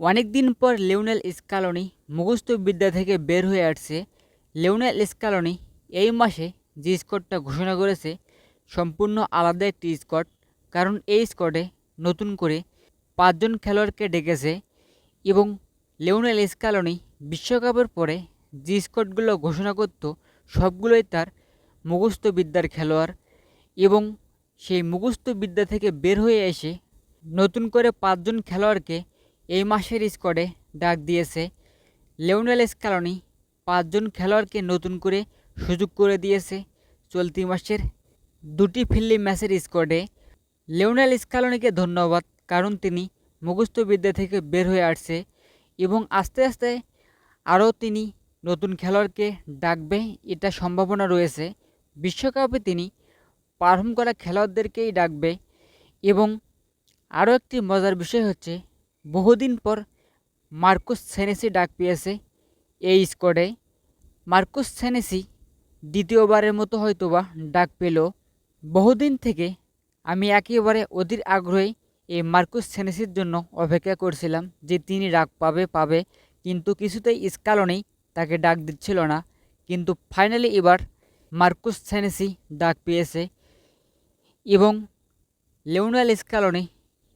অনেক দিন পর লিওনেল স্কালনি মুখস্থ বিদ্যা থেকে বের হয়ে আসছে। লিওনেল স্কালোনি এই মাসে যে স্কটটা ঘোষণা করেছে, সম্পূর্ণ আলাদা একটি স্কট কারণ এই স্কটে নতুন করে পাঁচজন খেলোয়াড়কে ডেকেছে এবং লিওনেল স্কালোনি বিশ্বকাপের পরে যে স্কটগুলো ঘোষণা করত, সবগুলোই তার মুখস্থ বিদ্যার খেলোয়াড় এবং সেই মুখস্থ বিদ্যা থেকে বের হয়ে এসে নতুন করে পাঁচজন খেলোয়াড়কে এই মাসের স্কোয়াডে ডাক দিয়েছে। লেওনেল স্কালনি পাঁচজন খেলোয়াড়কে নতুন করে সুযোগ করে দিয়েছে। চলতি মাসের দুটি ফিল্লি ম্যাচের স্কোয়াডে লেওনেল স্কালনিকে ধন্যবাদ, কারণ তিনি মুখস্থ বিদ্যা থেকে বের হয়ে আসছে এবং আস্তে আস্তে আরও তিনি নতুন খেলোয়াড়কে ডাকবে, এটা সম্ভাবনা রয়েছে। বিশ্বকাপে তিনি পারফর্ম করা খেলোয়াড়দেরকেই ডাকবে এবং আরও একটি মজার বিষয় হচ্ছে বহুদিন পর মার্কুস সেনেসি ডাক পেয়েছে এই স্কোয়াডে। মার্কুস সেনেসি দ্বিতীয়বারের মতো হয়তোবা ডাক পেল। বহুদিন থেকে আমি একেবারে অধীর আগ্রহে এই মার্কুস সেনেসির জন্য অপেক্ষা করছিলাম যে তিনি ডাক পাবে পাবে, কিন্তু কিছুতেই স্কালনেই তাকে ডাক দিচ্ছিল না। কিন্তু ফাইনালি এবার মার্কুস সেনেসি ডাক পেয়েছে এবং লিওনাল স্কালনে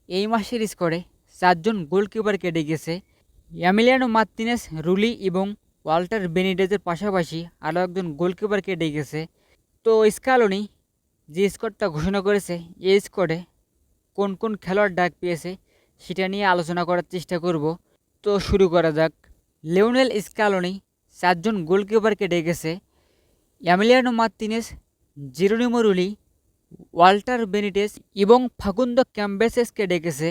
এই মাসের স্কোরে চারজন গোলকিপার কেটে গেছে। অ্যামিলিয়ানো মার্তিনেস, রুলি এবং ওয়াল্টার বেনিডেজের পাশাপাশি আরও একজন গোলকিপার কেটে ডেকেছে তো স্কালনি, যে স্কোরটা ঘোষণা করেছে, এই স্কোরে কোন কোন খেলোয়াড় ডাক পেয়েছে, সেটা নিয়ে আলোচনা করার চেষ্টা করব। তো শুরু করা যাক। লিওনেল স্কালনি চারজন গোলকিপারকে ডেকেছে Emiliano Martinez, Geronimo Rulli, Walter Benitez এবং ফাকুন্দো ক্যাম্বেসেসকে ডেকেছে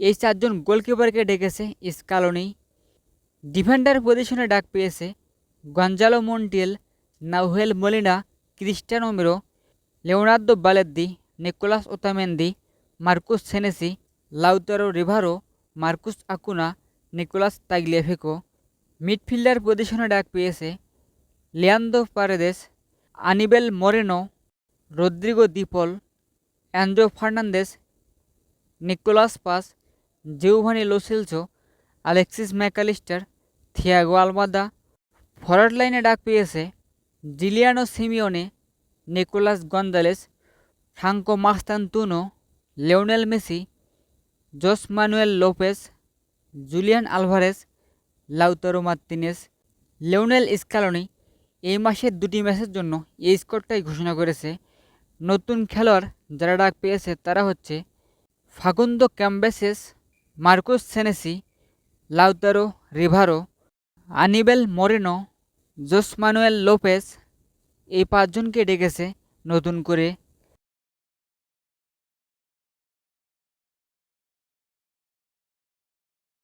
এই চারজন গোলকিপারকে ডেকেছে স্কালোনি ডিফেন্ডার পজিশনে ডাক পেয়েছে Gonzalo Montiel, Nahuel Molina Cristian Romero, Leonardo Balerdi, Nicolas Otamendi, Marcos Senesi, Lautaro Rivero, Marcos Acuna, Nicolas Tagliafico. Midfielder পজিশনে ডাক পেয়েছে Leandro Paredes, Anibal Moreno, Rodrigo De Paul Andro Fernandez, Nicolas Paz Giovani Lo Celso, Alexis Mac Allister, Thiago Almada forward লাইনে ডাক পেয়েছে Giuliano Simeone, Nicolas Gonzalez, Franco Mastantuono, Lionel Messi, Jose Manuel Lopez, Julian Alvarez, Lautaro Martinez, Lionel Scaloni এই মাসের দুটি ম্যাচের জন্য এই স্কোরটাই ঘোষণা করেছে। নতুন খেলোয়াড় যারা ডাক পেয়েছে তারা হচ্ছে Facundo Cambeses Marcos Senesi Lautaro Rivero Anibal Moreno Jose Manuel Lopez এই পাঁচজনকে ডেকেছে নতুন করে